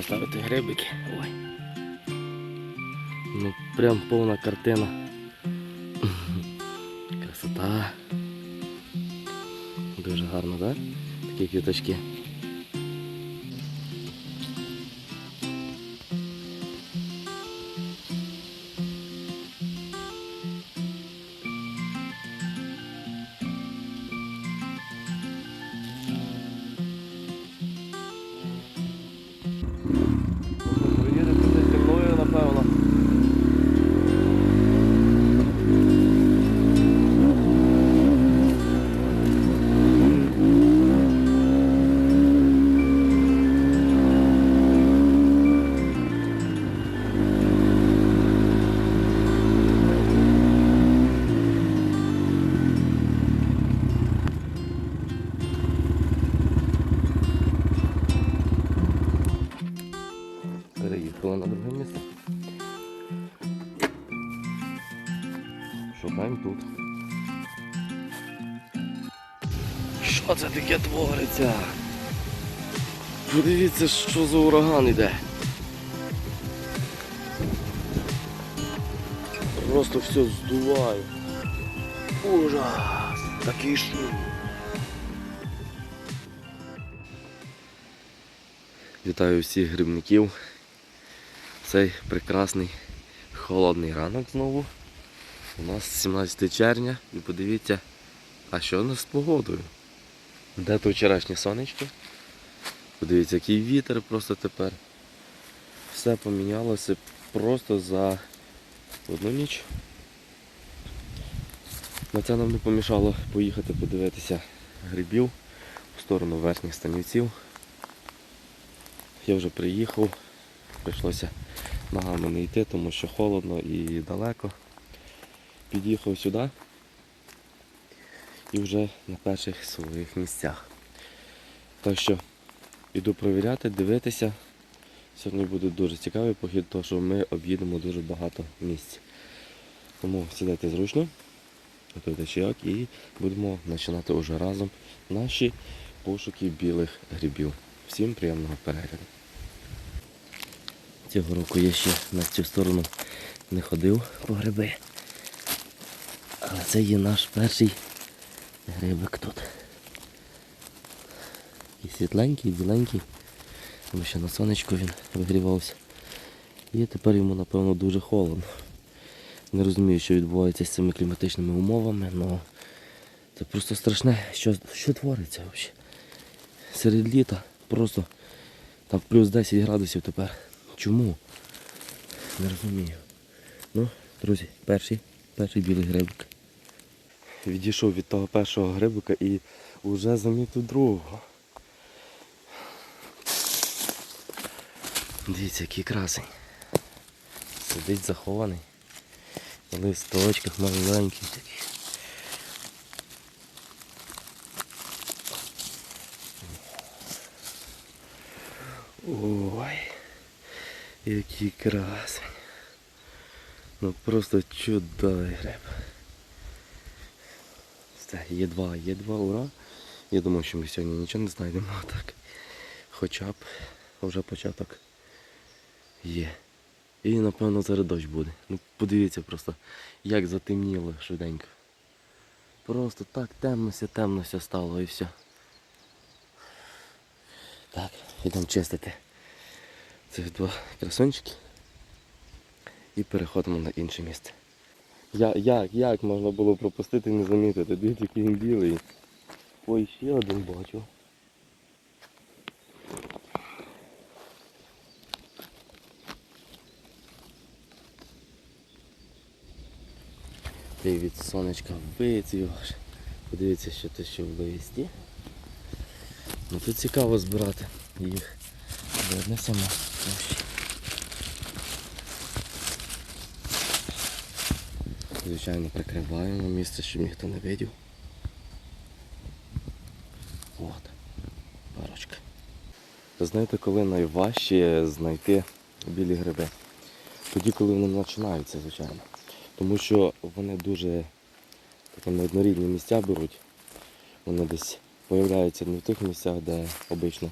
поставити грибики. Ой. Ну прям повна картина. Красота. Дуже гарно, так? Такі квіточки. Шукаємо тут. Що це таке твориться? Подивіться, що за ураган іде. Просто все здуває. Ужас! Такий шум. Вітаю всіх грибників. Цей прекрасний холодний ранок знову. У нас 17 червня і подивіться, а що у нас з погодою? Де то вчорашнє сонечко? Подивіться, який вітер просто тепер. Все помінялося просто за одну ніч. На це нам не помішало поїхати подивитися грибів в сторону верхніх станівців. Я вже приїхав, прийшлося ногами не йти, тому що холодно і далеко. Під'їхав сюди і вже на перших своїх місцях. Так що іду провіряти, дивитися. Сьогодні буде дуже цікавий похід, тому що ми об'їдемо дуже багато місць. Тому сідайте зручно, готуйте чайок і будемо починати уже разом наші пошуки білих грибів. Всім приємного перегляду. Цього року я ще на цю сторону не ходив по гриби. Але це є наш перший грибик тут. І світленький, і біленький, тому що на сонечку він вигрівався. І тепер йому, напевно, дуже холодно. Не розумію, що відбувається з цими кліматичними умовами, але це просто страшне, що, що твориться взагалі. Серед літа просто там плюс 10 градусів тепер. Чому? Не розумію. Ну, друзі, перший, перший білий грибик. Відійшов від того першого грибика і вже замітив другого. Дивіться, який красень. Сидить захований. На листочках маленький такий. Ой, який красень. Ну просто чудовий гриб. Все, є два, є ура. Я думав, що ми сьогодні нічого не знайдемо, а так. Хоча б вже початок є. І напевно зараз дощ буде. Ну подивіться просто, як затемніло швиденько. Просто так темнося, темнося стало і все. Так, йдемо чистити цих два красунчики і переходимо на інше місце. Я, як, як можна було пропустити і не замітити? Дивіться, який він білий. Ой, ще один бачу. Ти від сонечка вицвів. Подивіться, що те що в листі. Ну тут цікаво збирати їх. Видно сама. Звичайно, прикриваємо місце, щоб ніхто не видів. От, парочка. Знаєте, коли найважче знайти білі гриби? Тоді, коли вони починаються, звичайно. Тому що вони дуже такі неоднорідні місця беруть. Вони десь появляються не в тих місцях, де обично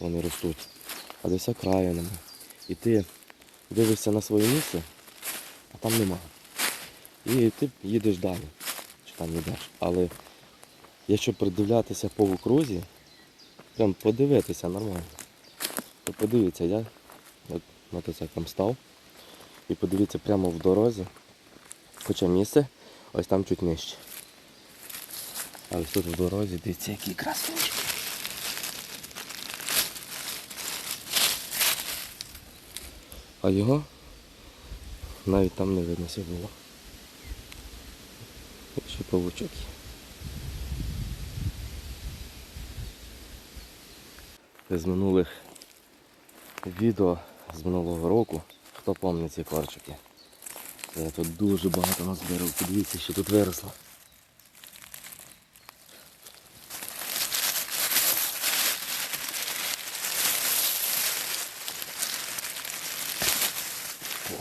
вони ростуть. а десь окраїнами. І ти дивишся на своє місце, а там нема. І ти їдеш далі, чи там йдеш. Але якщо придивлятися по окрузі, прям подивитися нормально. То подивіться, я от мотоциклом став і подивіться прямо в дорозі. Хоча місце ось там чуть нижче. А ось тут в дорозі, дивіться, який красунчик. А його навіть там не видно все було. Павучок. З минулих відео з минулого року, хто пам'ятає ці корчики. Я тут дуже багато назбирав. Подивіться, що тут виросло.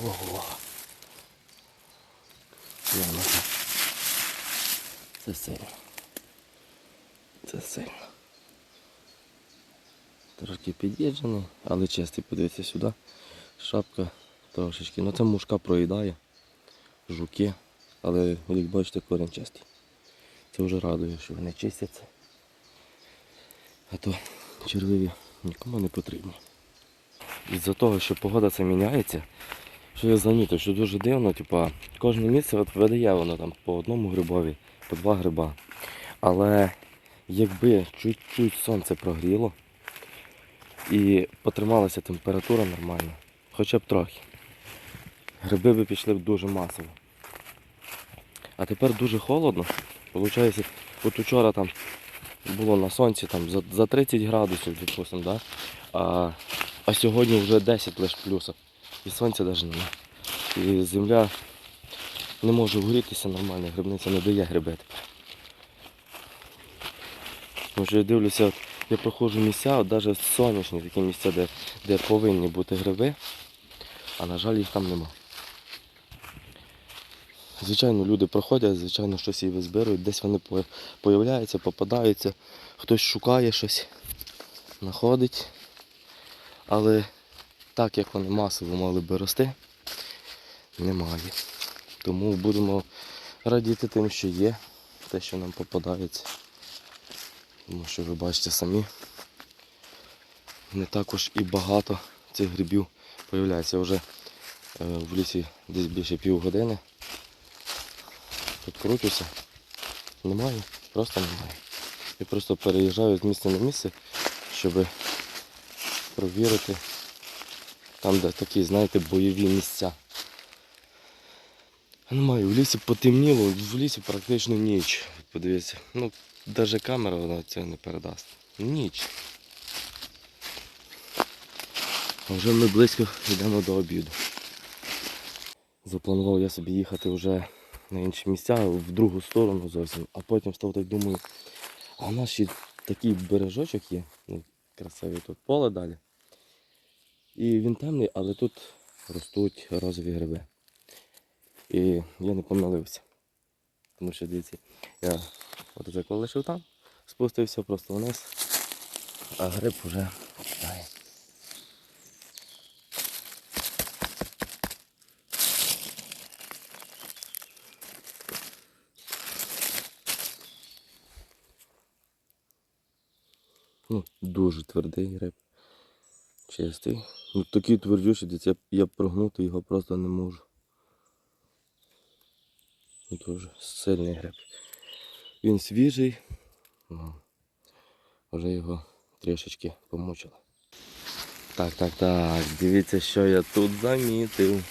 Ого. Яно. Це сильно. Це сильно. Трошки під'їджений, але чистий, подивіться сюди. Шапка трошечки. Ну це мушка проїдає. Жуки. Але як бачите, корінь чистий. Це вже радує, що вони чистяться. А то червиві нікому не потрібні. Із-за того, що погода це міняється, що я замітив, що дуже дивно, типа, кожне місце от видає воно там по одному грибові, по два гриба. Але якби чуть-чуть сонце прогріло і потрималася температура нормальна, хоча б трохи, гриби би пішли б дуже масово. А тепер дуже холодно. Получається, от учора там було на сонці там, за, за 30 градусів, допустим, да? а, а сьогодні вже 10 лише плюсів. І сонця навіть немає. І земля не може вгрітися нормально, грибниця не дає гриби тепер. Тому я дивлюся, я проходжу місця, навіть сонячні такі місця, де, де повинні бути гриби, а на жаль їх там нема. Звичайно, люди проходять, звичайно, щось і визбирують, десь вони по- появляються, попадаються, хтось шукає щось, знаходить. Але так як вони масово мали би рости, немає. Тому будемо радіти тим, що є, те, що нам попадається. Тому що ви бачите самі, не також і багато цих грибів появляється. Я вже е, в лісі десь більше півгодини. Тут кручуся. Немає, просто немає. Я просто переїжджаю з місця на місце, щоб провірити там, де такі, знаєте, бойові місця. Немає, в лісі потемніло, в лісі практично ніч. Подивіться. Ну, навіть камера вона це не передасть. Ніч. А вже ми близько йдемо до обіду. Запланував я собі їхати вже на інші місця, в другу сторону зовсім, а потім став так думаю, а у нас ще такий бережочок є, ну, красивий тут поле далі. І він темний, але тут ростуть розові гриби. І я не помилився. Тому що дивіться, я коли лишив там, спустився просто вниз, а гриб вже чекає. Ну, дуже твердий гриб. Чистий. Ну такий твердючий, я, я прогнути його просто не можу. Ну, Дуже сильний гриб. Він свіжий, вже його трішечки помучили. Так, так, так, дивіться, що я тут замітив.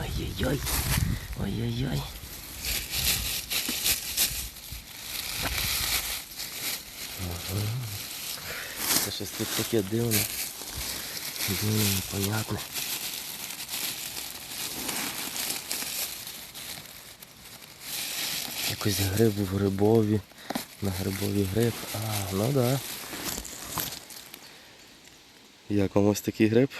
Ой-ой-ой, ой-ой-ой. Це щось тут таке дивне. Дивне, непонятне. Якось гриб в грибові. На грибові гриб. А, ну да. Як вам ось такий гриб?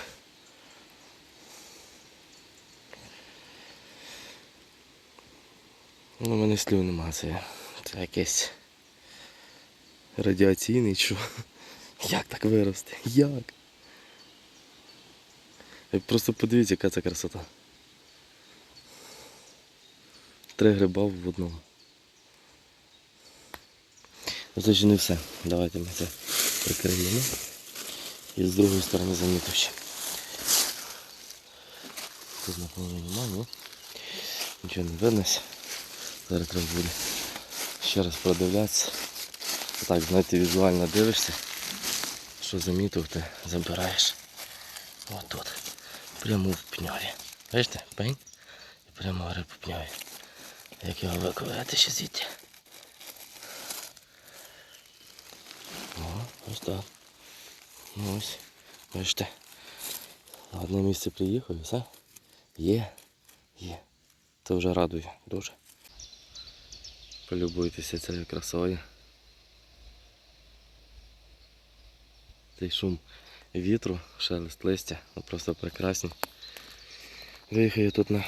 Ну, мене слів нема, це, це якесь Радіаційний що? Як так вирости? Як? Просто подивіться, яка це красота. Три гриба в одному. Ну, Це не все. Давайте ми це прикриємо. І з другої сторони замітив ще. Тут наполовину немає, ні? Нічого не видно. Зараз треба буде ще раз продивлятися. Так, знаєте, візуально дивишся, що замітив, ти забираєш. Отут. Прямо в пньові. Бачите? Пень? І прямо гриб в пньові. Як його виковиряти ще звідти? О, Ну ось. Бачите. На одне місце приїхав і все. Є. Є. Це вже радує дуже. Полюбуйтеся цією красою. Цей шум вітру, шелест листя, ну, просто прекрасні. Виїхав я тут на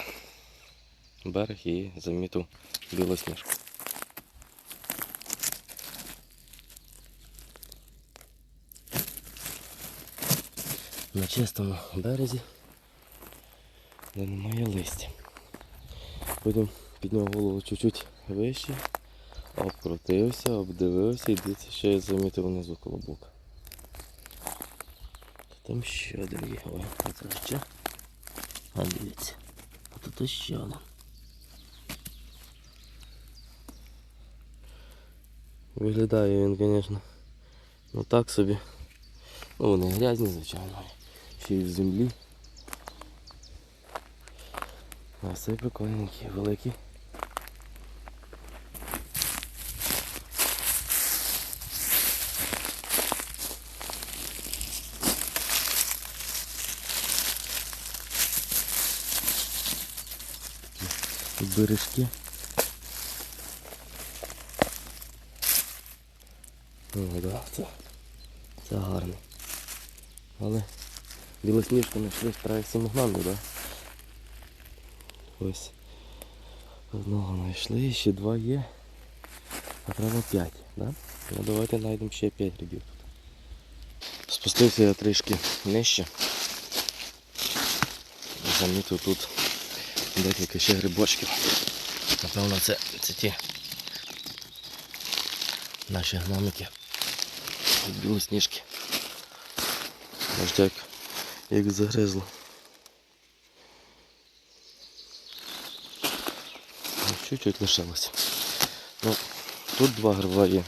берег і замітив білосніжку. На чистому березі, де немає листя. Потім підняв голову чуть-чуть вище, обкрутився, обдивився і дивіться, що я замітив внизу колобок. Там ще один є. Ой, це ще. А дивіться. А тут ще один. Виглядає він, звісно, ну так собі. Ну вони грязні, звичайно. Ще в землі. А цей прикольненький, великий. Бережки. О, да, це, це гарно. Але білосніжку знайшли справді самогнамну, да? Ось. Одного знайшли, ще два є. А треба п'ять, да? Ну давайте знайдемо ще п'ять грибів тут. Спустився я трішки нижче. Замітив тут декілька ще грибочків. Напевно це, це ті наші гномики. Білосніжки. Як, як загризло. Ну, Чуть-чуть лишилося. Ну, тут два гриба є.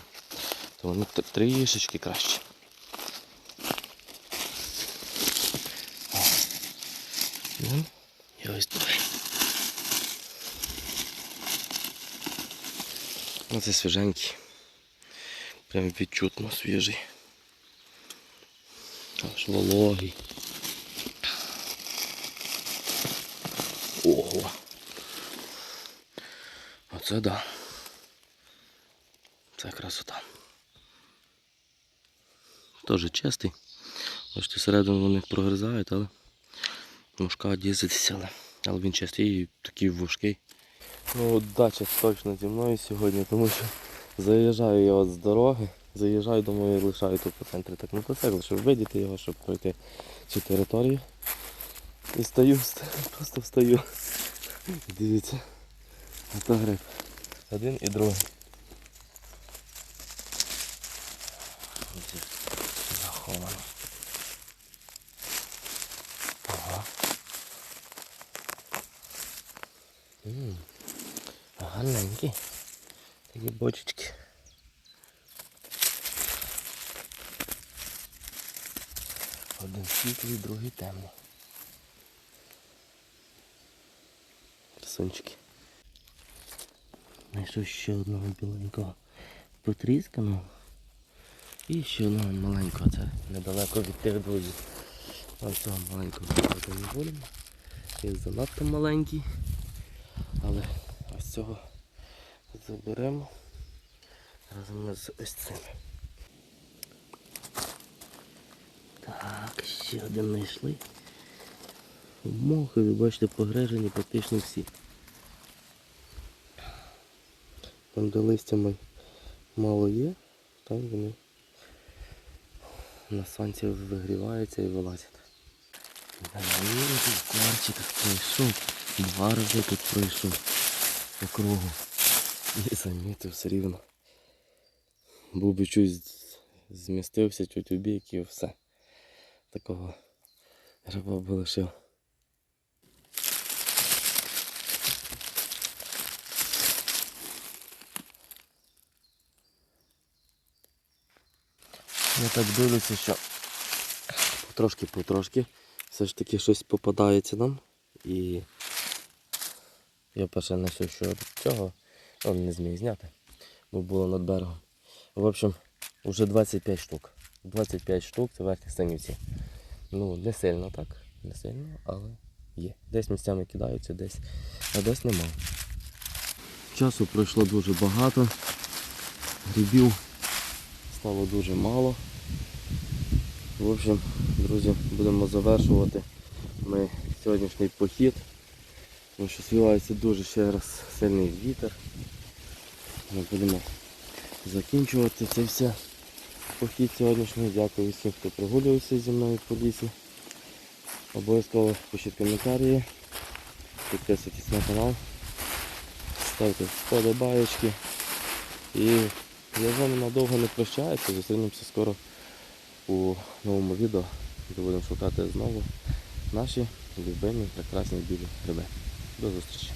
То вони тр- трішечки краще. Ну, і ось тут. Ну, це свіженький. Прям відчутно свіжий. Аж вологий. Оце да. Це красота. Теж чистий. Бачите, всередину вони прогризають, але мушка дізиться, але, він чистий і такий вужкий. Ну от дача точно зі мною сьогодні, тому що заїжджаю я от з дороги, заїжджаю, думаю, лишаю тут по центрі так мотоцикл, щоб видіти його, щоб пройти цю територію. І стою, просто встаю. Дивіться. А то гриб. Один і другий. Заховано. Ага. Гарненькі. Такі бочечки. Один світлий, другий темний. Красунчики. Знайшов ще одного біленького потрісканого. І ще одного маленького. Це недалеко від тих друзів. Ось цього маленького не будемо. Він занадто маленький. Але ось цього заберемо разом з ось цим. Так, ще один знайшли. Мохи, ви бачите, погрежені практично всі. Там де листями мало є, там вони на сонці вигріваються і вилазять. Тут Корчик пройшов. Два рази тут пройшов по кругу. І замітив все рівно. Був би чуть змістився, чуть у бік і все. Такого гриба би лишив. Я так дивлюся, що потрошки-потрошки все ж таки щось попадається нам. І я перше знайшов, що цього ну, не зміг зняти, бо було над берегом. В общем, вже 25 штук. 25 штук це верхні станівці. Ну, не сильно так, не сильно, але є. Десь місцями кидаються, десь, а десь немає. Часу пройшло дуже багато. Грибів стало дуже мало. В общем, друзі, будемо завершувати ми сьогоднішній похід. Тому що звівається дуже ще раз сильний вітер. Ми будемо закінчувати цей все похід сьогоднішній. Дякую всім, хто прогулювався зі мною по лісі. Обов'язково пишіть коментарі, підписуйтесь на канал, ставте вподобаєчки. І я з вами надовго не прощаюся, зустрінемося скоро у новому відео, де будемо шукати знову наші любимі прекрасні білі гриби. До зустрічі!